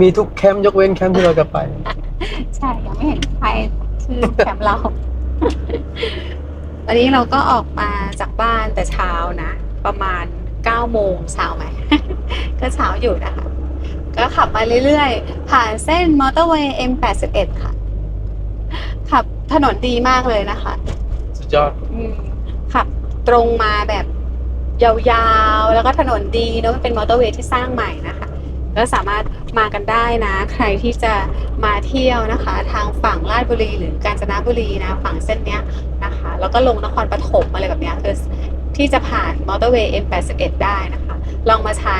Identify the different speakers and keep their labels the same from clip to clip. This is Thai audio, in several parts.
Speaker 1: มี
Speaker 2: ทุกแคมป์ยกเว้นแคมป์ที่เราจะไป
Speaker 1: ใช่ยังไม่เห็นใครชื่อแคมป์เรา วันนี้เราก็ออกมาจากบ้านแต่เช้านะ ประมาณ9โมงเช้าไหม ก็เช้าอยู่นะคะ ก็ขับมาเรื่อยๆ ผ่านเส้นมอเตอร์เวย์ M81 ค่ะ ขับถนนดีมากเลยนะคะ
Speaker 2: สุดยอด
Speaker 1: อืมขับตรงมาแบบยาวๆ แล้วก็ถนนดีเนอะมันเป็นมอเตอร์เวย์ที่สร้างใหม่นะคะ ก็สามารถมากันได้นะ ใครที่จะมาเที่ยวนะคะ ทางฝั่งลาดบุรีหรือกาญจนบุรีนะฝั่งเส้นเนี้ยนะคะ แล้วก็ลงนครปฐมอะไรแบบเนี้ยคือที่จะผ่านมอเตอร์เวย์ M81 ได้นะคะ ลองมาใช้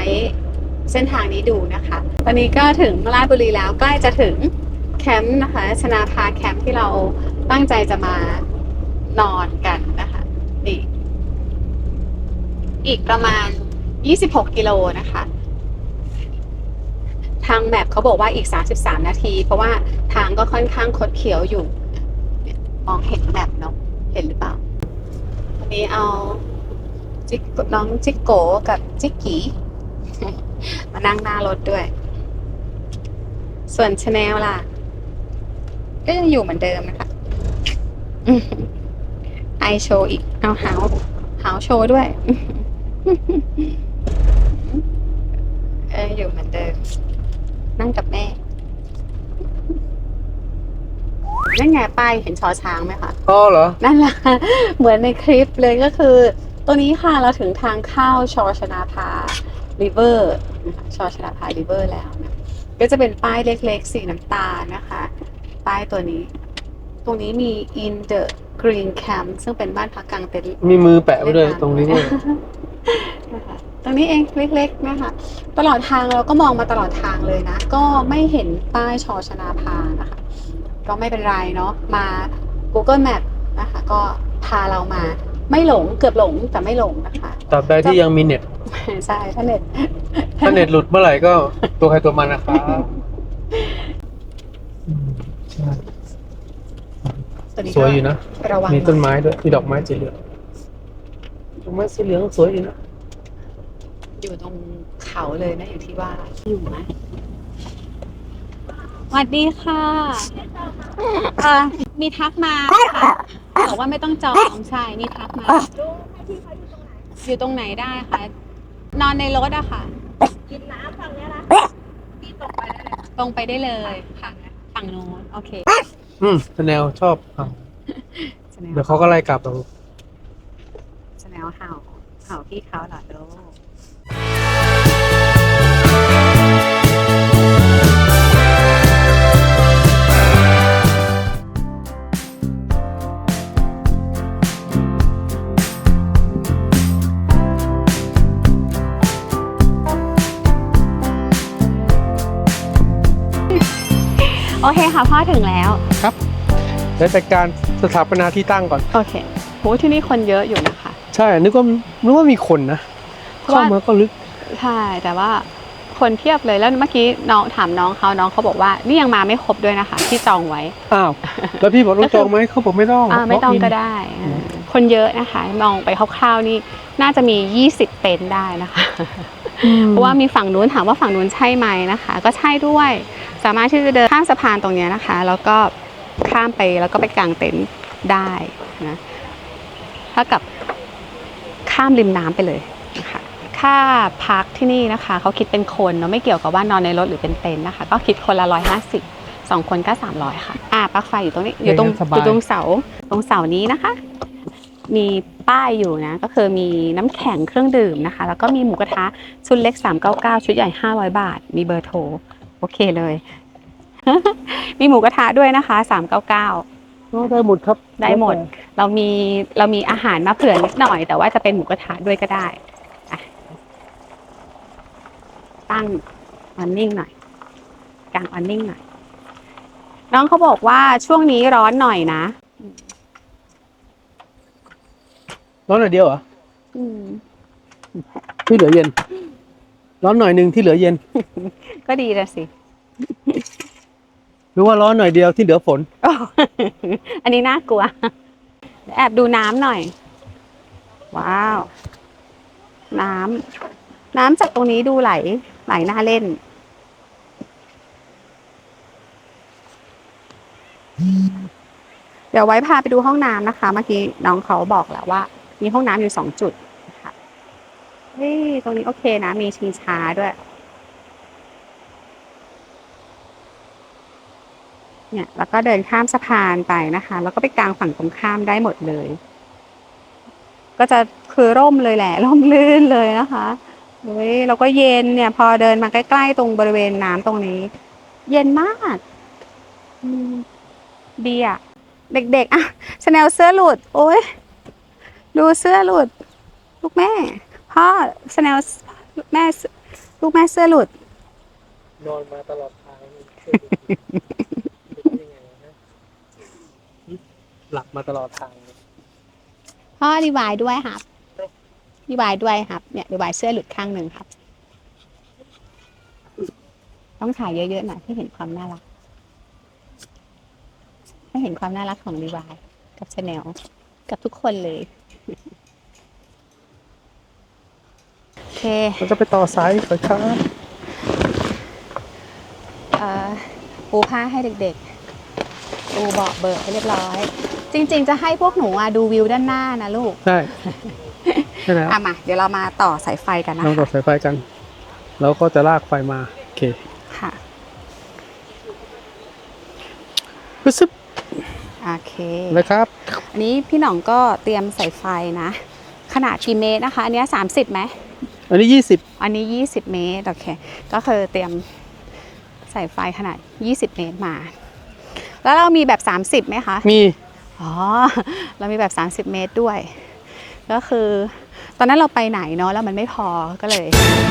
Speaker 1: เส้นทางนี้ดูนะคะ ตอนนี้ก็ถึงราชบุรีแล้วใกล้จะถึงแคมป์นะคะ ชนาภาแคมป์ที่เราตั้งใจจะมานอนกันนะคะนี่อีกประมาณ 26 กิโลนะคะ ทางแมปเขาบอกว่าอีก 33 นาที เพราะว่าทางก็ค่อนข้างคดเขียวอยู่ มองเห็นแมปเนาะเห็นหรือเปล่าวันนี้เอาจิกน้องจิกโกกับจิกกีมานั่งหน้ารถด้วย ส่วนชาแนลล่ะ ก็ยังอยู่เหมือนเดิมนะคะไอโชว์อีก เอาหาวหาวโชว์ด้วยเอออยู่เหมือนเดิม นั่งกับแม่นั่นไงป้ายเห็นชอช้างไหมคะ
Speaker 2: อ๋อเหรอ
Speaker 1: นั่นแหละ เหมือนในคลิปเลยก็คือ ตัวนี้ค่ะเราถึงทางเข้าชอชนาภาริเวอร์นะคะชอชนาภาริเวอร์แล้วนะก็จะเป็นป้ายเล็กๆ สีน้ำตาลนะคะ ป้ายตัวนี้ ตรงนี้มี in the green camp ซึ่งเป็นบ้านพักกลางเต็นท์
Speaker 2: มีมือแปะไว้ด้วยตรงนี้ด้วย
Speaker 1: นะคะต รงนี้เองเล็กๆนะคะตลอดทางเราก็มองมาตลอดทางเลยนะ ก็ไม่เห็นป้ายชอชนาภานะคะ ก็ไม่เป็นไรเนาะมา Google Map นะคะ ก็พาเรามาไม่หลงเกือบหลงแต่ไม่หลงนะคะ
Speaker 2: ตราบใดที่ยังมีเน็ต
Speaker 1: ใช่ถ้าเน็ต
Speaker 2: ถ้าเน็ตหลุดเมื่อไหร่ก็ตัวใครตัวมันนะครับอืมใช่
Speaker 1: ตัวนี้
Speaker 2: สวยอยู่นะ
Speaker 1: ก็ระวัง
Speaker 2: มีต้นไม้ด้วย มีดอกไม้สีเหลือง ดอกไม้สีเหลืองสวยอยู่นะ
Speaker 1: อยู่ตรงเขาเลยนะอยู่ที่ว่าอยู่ไหมสวัสดีค่ะเอ่อมีทักมาค่ะบอกว่าไม่ต้องจองใช่มีทักมาอยู่ตรงไหนได้คะนอนในรถอะค่ะ
Speaker 3: กินน้ำฝั่งเนี้ยนะพี่ตกไปได้เลย
Speaker 1: ตรงไปได้เลยค่ะฝั่งโน้นโอเค
Speaker 2: อืมแนวชอบอะ
Speaker 1: สแนล
Speaker 2: เดี๋ยวเขาก็ไล่กลับเรา
Speaker 1: สแนลเห่าเห่าพี่เขาเหรอลูก คค่ะพ่อถึงแล้ว
Speaker 2: เดี๋ยวจัดการสถาปนาที่ตั้งก่อน
Speaker 1: โอเคโหที่นี่คนเยอะอยู่นะคะ
Speaker 2: ใช่ นึกว่านึกว่ามีคนนะ เข้ามาก็ลึก
Speaker 1: ใช่ แต่ว่าคนเพียบเลยแล้วเมื่อกี้น้องถามน้องเขาน้องเขาบอกว่านี่ยังมาไม่ครบด้วยนะคะ ที่จองไว้
Speaker 2: อ้าว แล้วพี่บอกต้องจองไหมเขาบอกไม่ต้อง
Speaker 1: อ่าไม่ต้อง
Speaker 2: walk in
Speaker 1: ก็ได้อ่า คนเยอะนะคะ มองไปคร่าวๆนี่น่าจะมี 20 เต็นท์ได้นะคะ เพราะว่ามีฝั่งนู้นถามว่าฝั่งนู้นใช่ไหมนะคะ ก็ใช่ด้วย สามารถที่จะเดินข้ามสะพานตรงเนี้ยนะคะ แล้วก็ข้ามไปแล้วก็ไปกางเต็นท์ได้นะถ้ากับข้ามริมน้ำไปเลยนะคะค่าพักที่นี่นะคะ เขาคิดเป็นคนเนาะไม่เกี่ยวกับว่านอนในรถหรือเป็นเต็นท์นะคะ ก็คิดคนละร้อยห้าสิบสองคนก็สามร้อยค่ะ อ่าปลั๊กไฟอยู่ตรงนี้อยู่ตรง
Speaker 2: สบาย
Speaker 1: อยู่ตรงเสาตรงเสานี้นะคะ มีป้ายอยู่นะ ก็คือมีน้ำแข็งเครื่องดื่มนะคะ แล้วก็มีหมูกระทะชุดเล็ก 399 ชุดใหญ่ 500 บาท มีเบอร์โทร โอเคเลย มีหมูกระทะด้วยนะคะ 399
Speaker 2: ได้หมดครับ
Speaker 1: ได้หมด เรามีเรามีอาหารมาเผื่อนิดหน่อย แต่ว่าจะเป็นหมูกระทะด้วยก็ได้อะตั้งออนนิ่งหน่อยกางออนนิ่งหน่อย น้องเขาบอกว่าช่วงนี้ร้อนหน่อยนะ
Speaker 2: ร้อนหน่อยเดียวเหรอ
Speaker 1: อืม
Speaker 2: ที่เหลือเย็น ร้อนหน่อยหนึ่งที่เหลือเย็น
Speaker 1: ก็ดีละสิ
Speaker 2: หรือว่าร้อนหน่อยเดียวที่เหลือฝน
Speaker 1: โอ้ อันนี้น่ากลัว แอบดูน้ำหน่อย ว้าว น้ำน้ำจากตรงนี้ดูไหล ไหลน่าเล่น เดี๋ยวไว้พาไปดูห้องน้ำนะคะ เมื่อกี้น้องเขาบอกแล้วว่า มีห้องน้ำอยู่สองจุดนะคะเฮ้ยตรงนี้โอเคนะ มีชิงช้าด้วย เนี่ย แล้วก็เดินข้ามสะพานไปนะคะ แล้วก็ไปกลางฝั่งตรงข้ามได้หมดเลย ก็จะคือร่มเลยแหละ ร่มลื่นเลยนะคะเฮ้ยแล้วก็เย็นเนี่ย พอเดินมาใกล้ๆตรงบริเวณน้ำตรงนี้ เย็นมากอืมดีอะ เด็กๆอะชาแนลเสื้อหลุด โอ้ย ดูเสื้อหลุด ลูกแม่ พ่อชาแนลแม่ลูกแม่เสื้อหลุด
Speaker 2: นอนมาตลอดทางนี่เชื่อดิเป็นยังไงวะนะหลับมาตลอดทางเลย
Speaker 1: พ่อรีวายด้วยครับรีวายด้วยครับ เนี่ยรีวายเสื้อหลุดข้างหนึ่งครับ ต้องถ่ายเยอะๆหน่อยให้เห็นความน่ารัก ให้เห็นความน่ารักของรีวายกับชาแนลกับทุกคนเลย โอเค
Speaker 2: เราจะไปต่อสายก่อนครับ
Speaker 1: เอ่อปูผ้าให้เด็กๆ ปูเบาะเบิกให้เรียบร้อย จริงๆ จะให้พวกหนูอะดูวิวด้านหน้านะลูก
Speaker 2: ใช่ใช่แล้ว
Speaker 1: อะมา เดี๋ยวเรามาต่อสายไฟกันนะ
Speaker 2: เราต่อ
Speaker 1: คะ
Speaker 2: สายไฟกัน แล้วก็จะลากไฟมา โอเค
Speaker 1: ค่ะ
Speaker 2: ปึ๊บซึบ
Speaker 1: โอเค
Speaker 2: เลยครับ
Speaker 1: อันนี้พี่หน่องก็เตรียมสายไฟนะ ขนาดกี่เมตรนะคะ อันเนี้สามสิบไหม
Speaker 2: อันนี้ยี่สิบ
Speaker 1: อันนี้ 20 เมตร โอเค ก็คือเตรียมสายไฟขนาด 20 เมตรมา แล้วเรามีแบบ 30ไหมคะ
Speaker 2: มี
Speaker 1: อ๋อ เรามีแบบ 30 เมตรด้วย ก็คือ ตอนนั้นเราไปไหนเนาะแล้วมันไม่พอก็เลย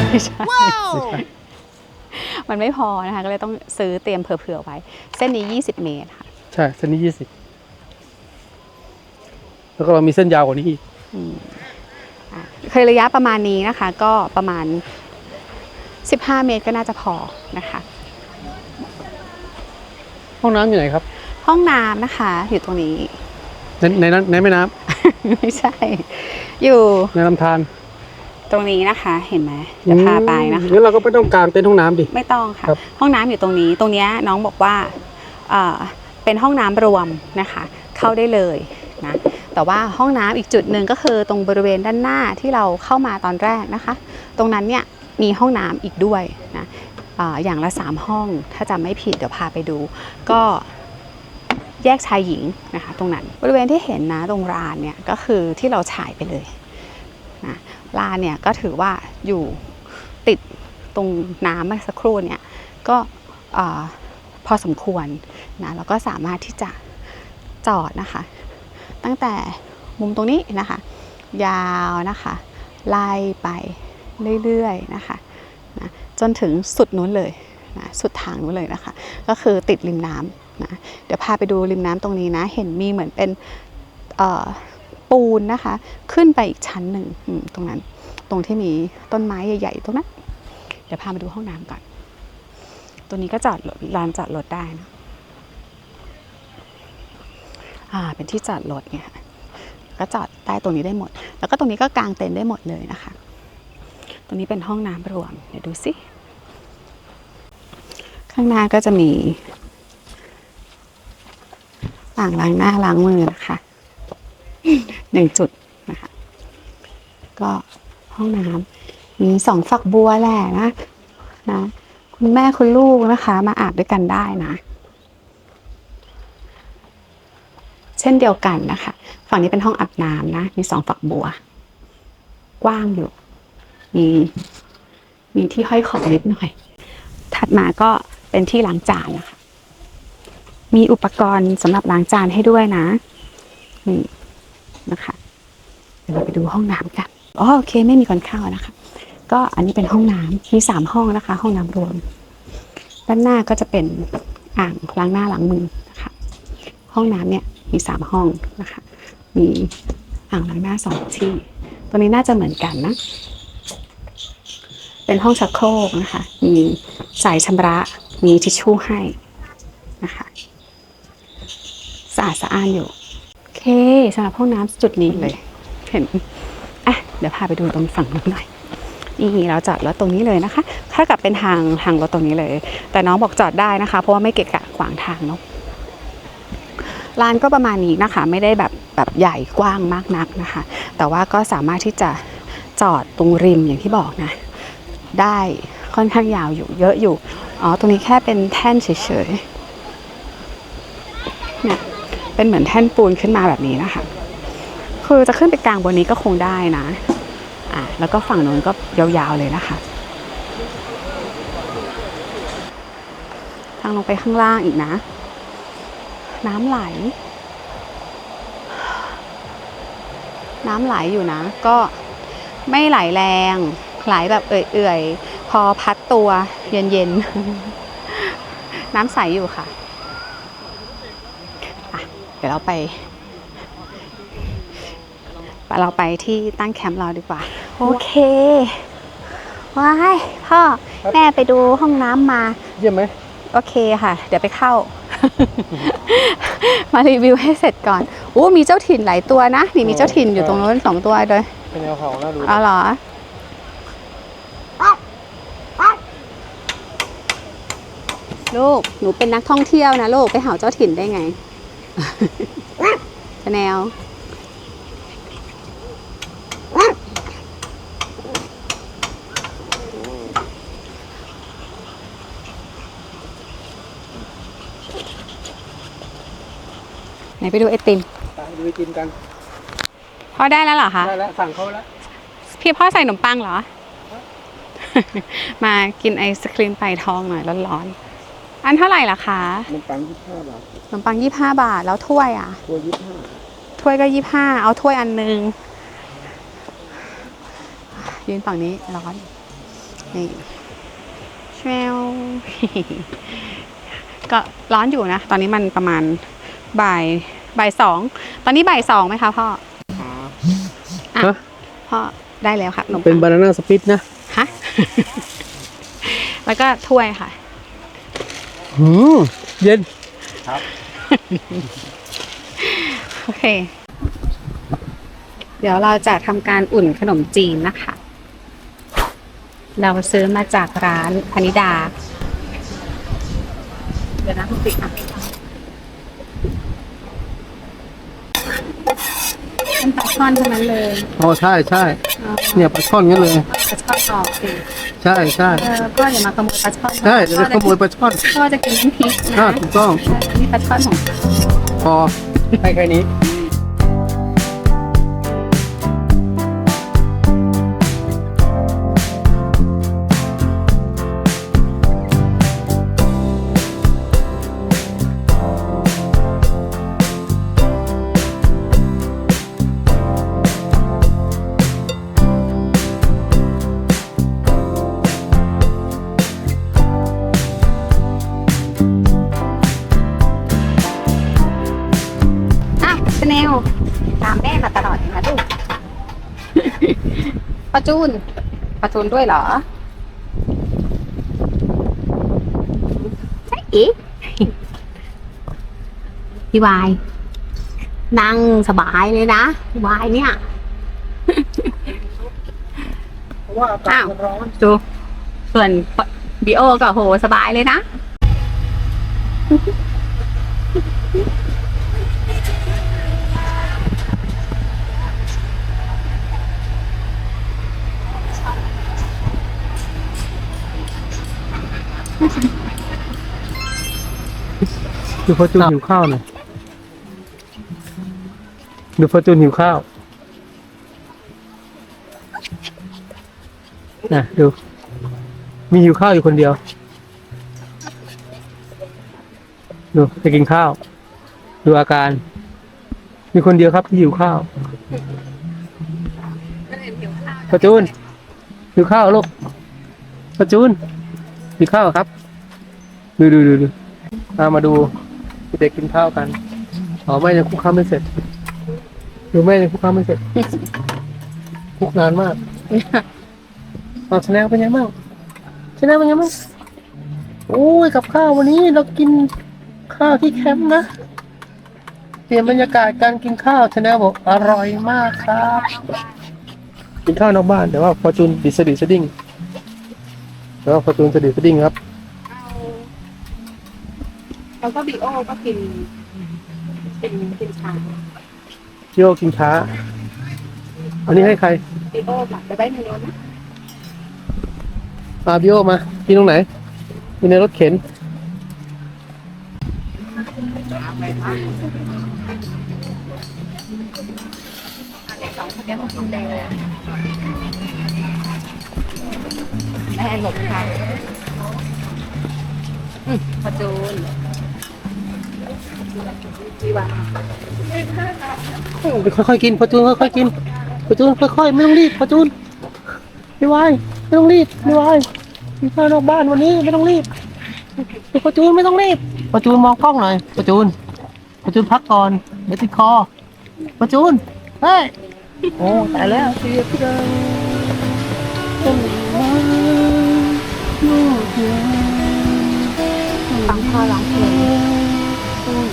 Speaker 1: ไม่ใช่มันไม่พอนะคะ ก็เลยต้องซื้อเตรียมเผื่อๆไว้ เส้นนี้ 20 เมตรค่ะ
Speaker 2: ใช่ เส้นนี้ยี่สิบ แล้วก็เรามีเส้นยาวกว่านี้อีก
Speaker 1: อืมอะเคยระยะประมาณนี้นะคะ ก็ประมาณ 15 เมตรก็น่าจะพอนะคะ
Speaker 2: ห้องน้ำอยู่ไหนครับ
Speaker 1: ห้องน้ำนะคะ อยู่ตรงนี้
Speaker 2: ในในนั้นในแม่น้
Speaker 1: ไม่ใช่ อยู่ำ
Speaker 2: ในลำธาร
Speaker 1: ตรงนี้นะคะ เห็นไหมจะพาไปนะคะ
Speaker 2: งั้นเราก็ไม่ต้องการเต็นท์ห้องน้ำดิ
Speaker 1: ไม่ต้องค่ะ
Speaker 2: ครับ
Speaker 1: ห้องน้ำอยู่ตรงนี้ ตรงเนี้ยน้องบอกว่าเอ่อเป็นห้องน้ำรวมนะคะ เข้าได้เลยนะ แต่ว่าห้องน้ำอีกจุดหนึ่งก็คือตรงบริเวณด้านหน้าที่เราเข้ามาตอนแรกนะคะ ตรงนั้นเนี่ยมีห้องน้ำอีกด้วยนะอย่างละ 3 ห้องถ้าจำไม่ผิดเดี๋ยวพาไปดู ก็แยกชายหญิงนะคะตรงนั้นบริเวณที่เห็นนะตรงลานเนี่ยก็คือที่เราฉายไปเลยนะลานเนี่ยก็ถือว่าอยู่ติดตรงน้ำเมื่อสักครู่เนี่ยก็อพอสมควรนะแล้วก็สามารถที่จะจอดนะคะ ตั้งแต่มุมตรงนี้นะคะ ยาวนะคะไล่ไปเรื่อยๆนะคะนะจนถึงสุดนู้นเลยนะสุดทางนู้นเลยนะคะ ก็คือติดริมน้ำนะเดี๋ยวพาไปดูริมน้ำตรงนี้นะ เห็นมีเหมือนเป็นปูนนะคะ ขึ้นไปอีกชั้นหนึ่งตรงนั้น ตรงที่มีต้นไม้ใหญ่ ๆ ตรงนั้น เดี๋ยวพามาดูห้องน้ำก่อน ตัวนี้ก็จอดลานจอดรถได้นะ อ่าเป็นที่จอดรถไงค่ะก็จอดใต้ตรงนี้ได้หมด แล้วก็ตรงนี้ก็กางเต็นท์ได้หมดเลยนะคะ ตรงนี้เป็นห้องน้ำรวม เดี๋ยวดูสิ ข้างหน้าก็จะมีอ่างล้างหน้าล้างมือนะคะหนึ่งจุดนะคะ ก็ห้องน้ำมีสองฝักบัวแหละนะนะ คุณแม่คุณลูกนะคะ มาอาบด้วยกันได้นะ เช่นเดียวกันนะคะ ฝั่งนี้เป็นห้องอาบน้ำนะ มีสองฝักบัว กว้างอยู่ มีมีที่ห้อยของนิดหน่อย ถัดมาก็เป็นที่ล้างจานนะคะ มีอุปกรณ์สำหรับล้างจานให้ด้วยนะ นี่นะคะเดี๋ยวเราไปดูห้องน้ำกันอ๋อโอเค ไม่มีคนเข้านะคะ ก็อันนี้เป็นห้องน้ำมีสามห้องนะคะ ห้องน้ำรวม ด้านหน้าก็จะเป็นอ่างล้างหน้าล้างมือนะคะ ห้องน้ำเนี่ย มีสามห้องนะคะ มีอ่างล้างหน้าสองที่ ตัวนี้น่าจะเหมือนกันนะ เป็นห้องชักโครกนะคะ มีสายชำระ มีทิชชู่ให้นะคะสะอาดสะอ้านอยู่ โอเคสำหรับห้องน้ำจุดนี้เลย เห็นอะเดี๋ยวพาไปดูตรงฝั่งนู้นหน่อยนี่เราจอดรถตรงนี้เลยนะคะ ถ้ากับเป็นทางทางรถตรงนี้เลย แต่น้องบอกจอดได้นะคะ เพราะว่าไม่เกะกะขวางทางเนาะ ร้านก็ประมาณนี้นะคะ ไม่ได้แบบแบบใหญ่กว้างมากนักนะคะ แต่ว่าก็สามารถที่จะจอดตรงริมอย่างที่บอกนะ ได้ค่อนข้างยาวอยู่เยอะอยู่ อ๋อ ตรงนี้แค่เป็นแท่นเฉยๆเนี่ยเป็นเหมือนแท่นปูนขึ้นมาแบบนี้นะคะ คือจะขึ้นไปกลางบนนี้ก็คงได้นะ อะแล้วก็ฝั่งโน้นก็ยาวๆเลยนะคะ ทางลงไปข้างล่างอีกนะ น้ำไหล น้ำไหลอยู่นะ ก็ไม่ไหลแรง ไหลแบบเอื่อยๆ พอพัดตัวเย็นๆ น้ำใสอยู่ค่ะอะเดี๋ยวเราไป เราไปที่ตั้งแคมป์เราดีกว่า โอเคว้ายพ่อแม่ไปดูห้องน้ำมา
Speaker 2: เยี่ยมไหม
Speaker 1: โอเคค่ะ เดี๋ยวไปเข้า มารีวิวให้เสร็จก่อนโอ้มีเจ้าถิ่นหลายตัวนะ นี่มีเจ้าถิ่นอยู่ตรงโน้นสองตัวเลย
Speaker 2: เป็นแนวเห่าน่าดู
Speaker 1: เอาเหรอลูก หนูเป็นนักท่องเที่ยวนะลูก ไปหาเจ้าถิ่นได้ไงชาแนล ไหนไปดูไอติม
Speaker 2: ไปดูไปกินกัน
Speaker 1: พ่อได้แล้วเหรอคะ
Speaker 2: ได้แล้วสั่งเขาแล้ว
Speaker 1: พี่พ่อใส่ขนมปังเหรอ มากินไอศครีมไผ่ทองหน่อยร้อนๆอันเท่าไหร่ล่ะคะ
Speaker 2: มันปังยี่ห้าบาท
Speaker 1: ขนมปังยี่ห้าบาทแล้วถ้วยอะ
Speaker 2: ตัวยี่ห้า
Speaker 1: ถ้วยก็ยี่ห้าเอาถ้วยอันหนึงยืนฝั่งนี้ร้อนนี่แชวก็ร้อนอยู่นะ ตอนนี้มันประมาณบ่าย บ่ายสองตอนนี้บ่ายสองไหมคะพ่ออะ
Speaker 2: ฮะ
Speaker 1: พ่อได้แล้วค่ะขนมปัง
Speaker 2: เป็นบานาน่าสปิตนะ
Speaker 1: ฮะ แล้วก็ถ้วยค่ะ
Speaker 2: หืมเย็น
Speaker 1: โอเค เดี๋ยวเราจะทำการอุ่นขนมจีนนะคะ เราซื้อมาจากร้านพนิดา เดี๋ยวนะคุณติ๊กอะเป็นปลา ช่อนเท่านั้นเลย
Speaker 2: อ๋อใช่ใช่
Speaker 1: เอา
Speaker 2: เนี่ยปลาช่อนงั้นเลย
Speaker 1: ปลาช่อนออกสิ
Speaker 2: ใช่ใช่
Speaker 1: เออพ่ออย่ามาขโมยปลาช่อน
Speaker 2: ใช่จะไปขโมยปลาช่อน
Speaker 1: พ่อจะกินน้ำพริก
Speaker 2: อ่า
Speaker 1: นะ
Speaker 2: ถูกต้อง
Speaker 1: นี่ปลาช่อนของเขา
Speaker 2: พอให้แค่นี้
Speaker 1: จูนปาจูนด้วยเหรอใช่อีพี่วาย นั่งสบายเลยนะพี่วายเนี่ย
Speaker 2: เพราะว่าอากาศมันร้อน
Speaker 1: ดูส่วนบีโอก็โหสบายเลยนะ
Speaker 2: ดูฟอจูนหิวข้าวหน่อยดูฟอจูนหิวข้าวนะดู มีหิวข้าวอยู่คนเดียว ดูจะกินข้าว ดูอาการ มีคนเดียวครับที่หิวข้าวฟอจูนหิวข้าวลูกฟอจูนหิวข้าวครับ ดูดูดูดูเอามาดูเด็กกินข้าวกันอ๋อแม่ยังคุกข้าวไม่เสร็จดูแม่ยังคุกข้าวไม่เสร็จคุกนานมากเอาชนะเป็นยังไงบ้างชนะเป็นยังไงบ้างโอ้ยกับข้าววันนี้เรากินข้าวที่แคมป์นะเปลี่ยนบรรยากาศการกินข้าวชนะบอกอร่อยมากครับกินข้าวนอกบ้านแต่ว่าฟอจูนดิสดิสดิ้งแต่ว่าฟอจูนสดิสดิ้งครับ
Speaker 1: แล้วก็บีโอก็กินกินกินชา
Speaker 2: พี่โอกินช้า อันนี้ให้ใคร
Speaker 1: บีโอแบบไปไว้ในรถนะ
Speaker 2: มาพี่โอมา กินตรงไหนกินในรถเข็น
Speaker 1: เด็กสองคนนี้เขากินแดงแม่หลบทางอืมพอจูนจีวัน
Speaker 2: ค่อยๆกินพอจูนค่อยๆกินพอจูนค่อยๆไม่ต้องรีบพอจูนไม่ไหวไม่ต้องรีบไม่ไหวกินข้าวนอกบ้านวันนี้ไม่ต้องรีบพอจูนไม่ต้องรีบพอจูนมองกล้องหน่อยพอจูนพอจูนพักก่อนเดี๋ยวติดคอพอจูนเฮ้ยโอ้ตายแล้วเสียพี่ดังต้นไม้ลูกเดียว
Speaker 1: ฟังพ่อร้องเพลง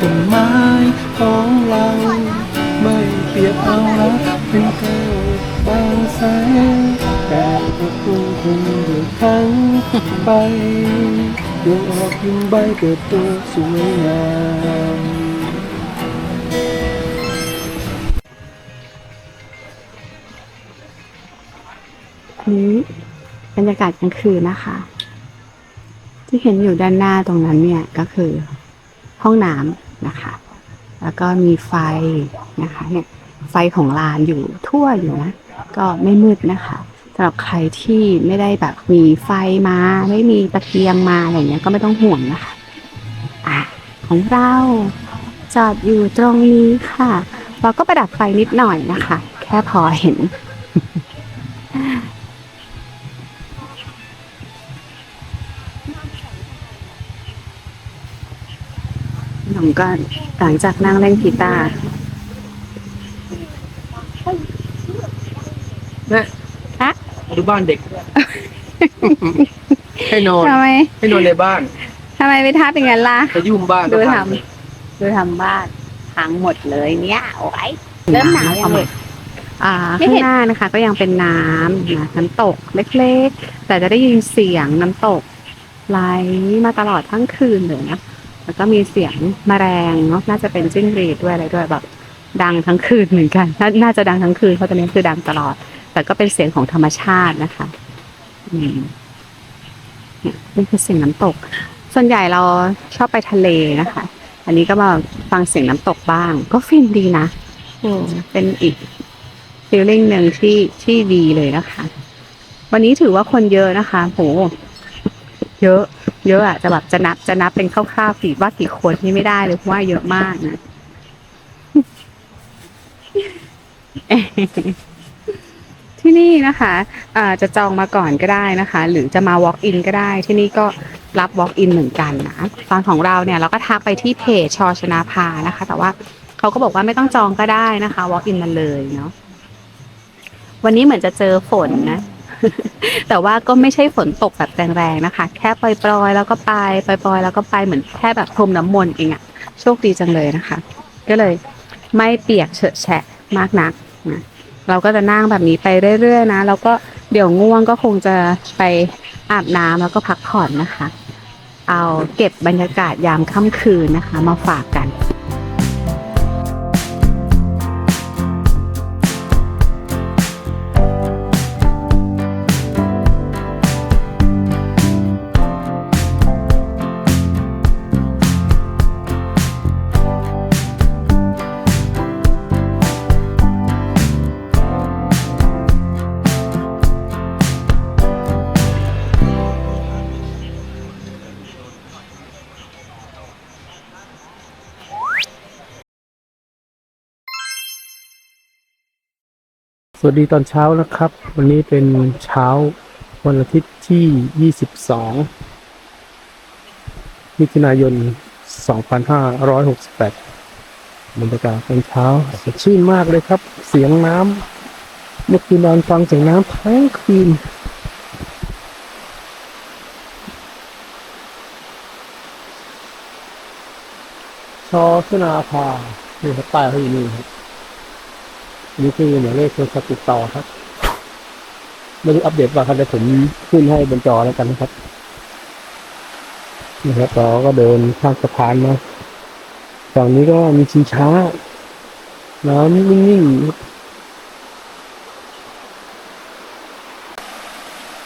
Speaker 2: ต้นไม้ของเราไม่เปรียบเอารักเป็นแก้วบางแสงแต่ก็คงคงเดือดทั้งไปดวงออกยิงใบเกิดตัวสวยงาม
Speaker 1: นี้บรรยากาศกลางคืนนะคะ ที่เห็นอยู่ด้านหน้าตรงนั้นเนี่ยก็คือ ห้องน้ำ นะคะ แล้วก็มีไฟนะคะเนี่ยไฟของลานอยู่ทั่วอยู่นะ ก็ไม่มืดนะคะสำหรับใครที่ไม่ได้แบบมีไฟมา ไม่มีตะเกียงมาอะไรเงี้ยก็ไม่ต้องห่วงนะคะอะของเราจอดอยู่ตรงนี้ค่ะ เราก็ประดับไฟนิดหน่อยนะคะ แค่พอเห็น หนุ่มก็หลังจากนั่งเล่นกีตาร์
Speaker 2: นะ
Speaker 1: ฮะ
Speaker 2: ดูบ้านเด็ก ให้นอน
Speaker 1: ทำไม
Speaker 2: ให้นอนในบ้าน
Speaker 1: ทำไมไปทับอย่างนั้นล่ะ
Speaker 2: จะยุ่มบ้าน
Speaker 1: ดู
Speaker 2: ก็
Speaker 1: ทำดูทำบ้านพังหมดเลยเนี่ยโอ้ยเริ่มหนาวยังเลยอ่า
Speaker 3: ไม่
Speaker 1: ข้าง
Speaker 3: เห็น
Speaker 1: หน้านะคะ ก็ยังเป็นน้ำนะน้ำตกเล็กๆ แต่จะได้ยินเสียงน้ำตกไหลมาตลอดทั้งคืนเลยนะ แล้วก็มีเสียงแมลงเนาะน่าจะเป็นจิ้งหรีดด้วยอะไรด้วยแบบดังทั้งคืนเหมือนกันนาน่าจะดังทั้งคืนเพราะตอนนี้คือดังตลอด แต่ก็เป็นเสียงของธรรมชาตินะคะอืมเนี่ยนี่คือเสียงน้ำตก ส่วนใหญ่เราชอบไปทะเลนะคะ อันนี้ก็มาฟังเสียงน้ำตกบ้าง ก็ฟินดีนะโอ้เป็นอีกฟีลลิ่งหนึ่งที่ที่ดีเลยนะคะ วันนี้ถือว่าคนเยอะนะคะโห เยอะ เยอะอะจะแบบจะนับจะนับเป็นคร่าวๆกี่ว่ากี่คนนี่ไม่ได้เลยเพราะว่าเยอะมากนะที่นี่นะคะจะจองมาก่อนก็ได้นะคะ หรือจะมา walk in ก็ได้ ที่นี่ก็รับ walk in เหมือนกันนะตอนของเราเนี่ยเราก็ทักไปที่เพจชอชนาภานะคะ แต่ว่าเขาก็บอกว่าไม่ต้องจองก็ได้นะคะ walk in มาเลยเนาะวันนี้เหมือนจะเจอฝนนะ แต่ว่าก็ไม่ใช่ฝนตกแบบแรงๆนะคะ แค่ปล่อยๆแล้วก็ไปปล่อยๆแล้วก็ไปเหมือนแค่แบบพรมน้ำมนต์เองอะโชคดีจังเลยนะคะ ก็เลยไม่เปียกเฉอะแฉะมากนักนะเราก็จะนั่งแบบนี้ไปเรื่อยๆนะแล้วก็เดี๋ยวง่วงก็คงจะไปอาบน้ำแล้วก็พักผ่อนนะคะ เอาเก็บบรรยากาศยามค่ำคืนนะคะ มาฝากกัน
Speaker 2: สวัสดีตอนเช้านะครับ วันนี้เป็นเช้าวันอาทิตย์ที่ 22 มิถุนายน 2568บรรยากาศตอนเช้าสดชื่นมากเลยครับ เสียงน้ำเมื่อคืนนอนฟังเสียงน้ำทั้งคืนชอชนาภานี่ครับป้เขาอยู่นี่ครับ นี่คือหมายเลขโทรศัพท์ติดต่อครับไม่รู้อัปเดตว่าครับเดี๋ยวผมขึ้นให้บนจอแล้วกันนะครับนะครับต่อก็เดินข้ามสะพานมาฝั่งนี้ก็มีชิงช้า น้ำนิ่งๆครับ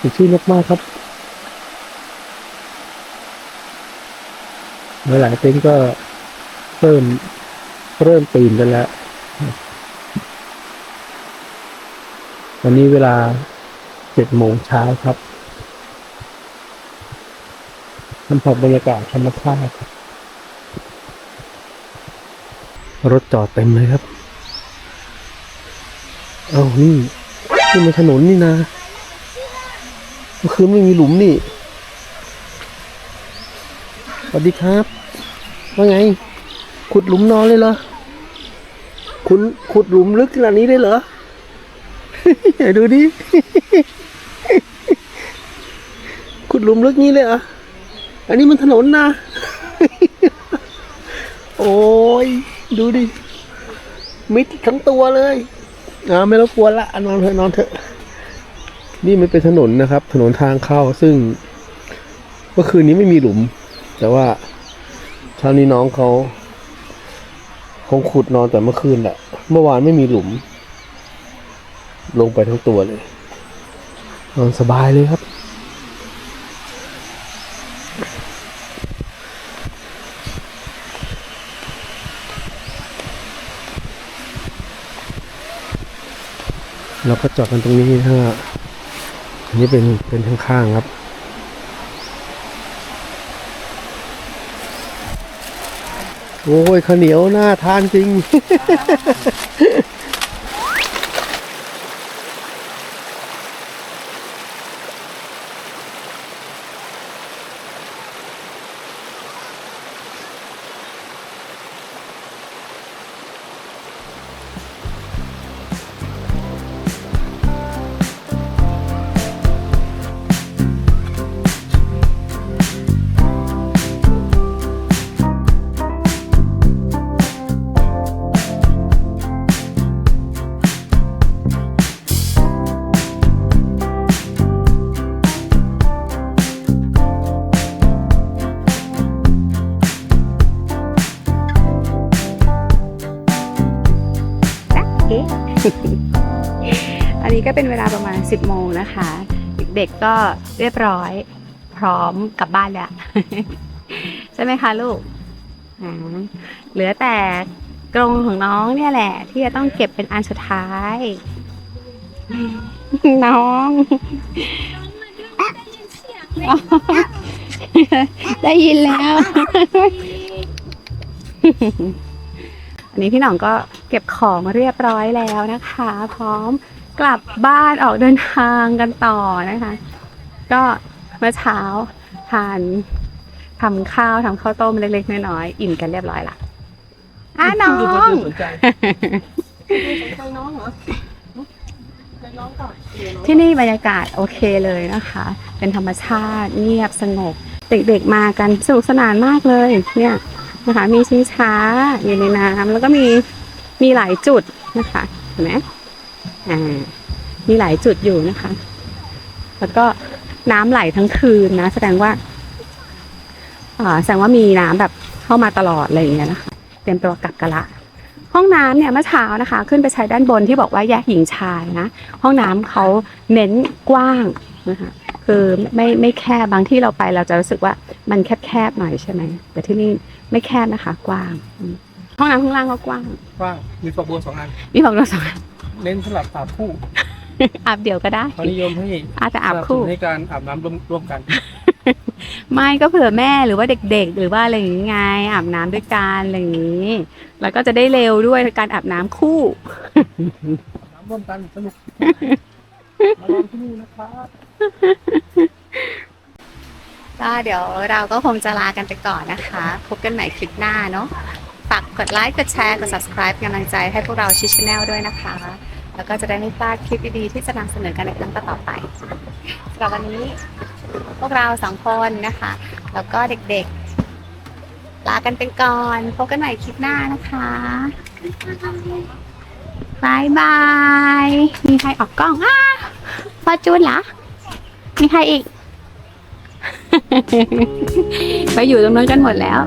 Speaker 2: สดชื่นมากๆครับหลายๆเต็นก็เริ่มเริ่มตื่นกันแล้ว วันนี้เวลาเจ็ดโมงเช้าครับสัมผัสบรรยากาศธรรมชาติครับรถจอดเต็มเลยครับ เอานี่ นี่มันถนนนี่นะเมื่อคืนไม่มีหลุมนี่ สวัสดีครับ ว่าไง ขุดหลุมนอนเลยเหรอ คุณขุดหลุมลึกขนาดนี้ได้เหรอ ดูดิ ขุดหลุมลึกนี้เลยเหรอ อันนี้มันถนนนะ โอ้ย ดูดิ มิดทั้งตัวเลยอ่าไม่รบกวนละอะนอนเถอะนอนเถอะ นี่มันเป็นถนนนะครับ ถนนทางเข้าซึ่ง เมื่อคืนนี้ไม่มีหลุม แต่ว่าเช้านี้น้องเขาคงขุดนอนแต่เมื่อคืนแหละ เมื่อวานไม่มีหลุม ลงไปทั้งตัวเลย นอนสบายเลยครับ เราก็จอดกันตรงนี้นะฮะอันนี้เป็นเป็นข้างๆครับโอ้ยข้าวเหนียวน่าทานจริง
Speaker 1: ก็เป็นเวลาประมาณ 10 โมงนะคะ เด็กๆก็เรียบร้อย พร้อมกลับบ้านแล้ว ใช่ไหมคะลูกอ่าเหลือแต่กรงของน้องเนี่ยแหละ ที่จะต้องเก็บเป็นอันสุดท้าย น้องได้ยินแล้ว อันนี้พี่หน่องก็เก็บของเรียบร้อยแล้วนะคะ พร้อม กลับบ้านออกเดินทางกันต่อนะคะ ก็เมื่อเช้าทานทำข้าวทำข้าวต้มเล็กๆน้อยๆอิ่มกันเรียบร้อยละอะน้อง
Speaker 2: สนใจ
Speaker 1: ที่นี่บรรยากาศโอเคเลยนะคะ เป็นธรรมชาติเงียบสงบ เด็กๆมากันสนุกสนานมากเลยเนี่ยนะคะ มีชิงช้าอยู่ในน้ำแล้วก็มีมีหลายจุดนะคะเห็นไหม อ่ามีหลายจุดอยู่นะคะ แล้วก็น้ำไหลทั้งคืนนะ แสดงว่าอ่าแสดงว่ามีน้ำแบบเข้ามาตลอดอะไรอย่างเงี้ยนะคะ เตรียมตัวกลับกันละห้องน้ำเนี่ยเมื่อเช้านะคะ ขึ้นไปใช้ด้านบนที่บอกว่าแยกหญิงชายนะห้องน้ำเขาเน้นกว้างนะคะคือไม่ไม่แคบบางที่เราไปเราจะรู้สึกว่ามันแคบๆหน่อยใช่ไหมแต่ที่นี่ไม่แคบนะคะ กว้างอืมห้องน้ำข้างล่างก็กว้าง
Speaker 2: กว้างมีฝักบัวสองอัน
Speaker 1: มีบอกเราสองอัน
Speaker 2: เน้นสำหรับอาบคู่
Speaker 1: อาบเดี่ยวก็ได้
Speaker 2: เขานิยมให้
Speaker 1: อาจจะอาบ
Speaker 2: สนัส
Speaker 1: คู่
Speaker 2: นุนให้การอาบน้ำร่วมร่วมกัน
Speaker 1: ไม่ก็เผื่อแม่หรือว่าเด็กๆ หรือว่าอะไรอย่างงี้ไงอาบน้ำด้วยกันอะไรอย่างนี้แล้วก็จะได้เร็วด้วยการอาบน้ำคู่
Speaker 2: น้ำร่วมกันสนุก มาลองที่นี่นะครับ
Speaker 1: ก็เดี๋ยวเราก็คงจะลากันไปก่อนนะคะ พบกันใหม่คลิปหน้าเนาะ ฝากกดไลค์กดแชร์กด subscribe เป็นกำลังใจให้พวกเราชิชแนลด้วยนะคะ แล้วก็จะได้ไม่พลาดคลิปดีๆที่จะนำเสนอกันในครั้งต่อๆไปสำหรับวันนี้พวกเราสองคนนะคะ แล้วก็เด็กๆ ลากันไปก่อนพบกันใหม่คลิปหน้านะคะบายบาย มีใครออกกล้องอ้าฟอจูนเหรอ มีใครอีก ไปอยู่ตรงนั้นกันหมดแล้ว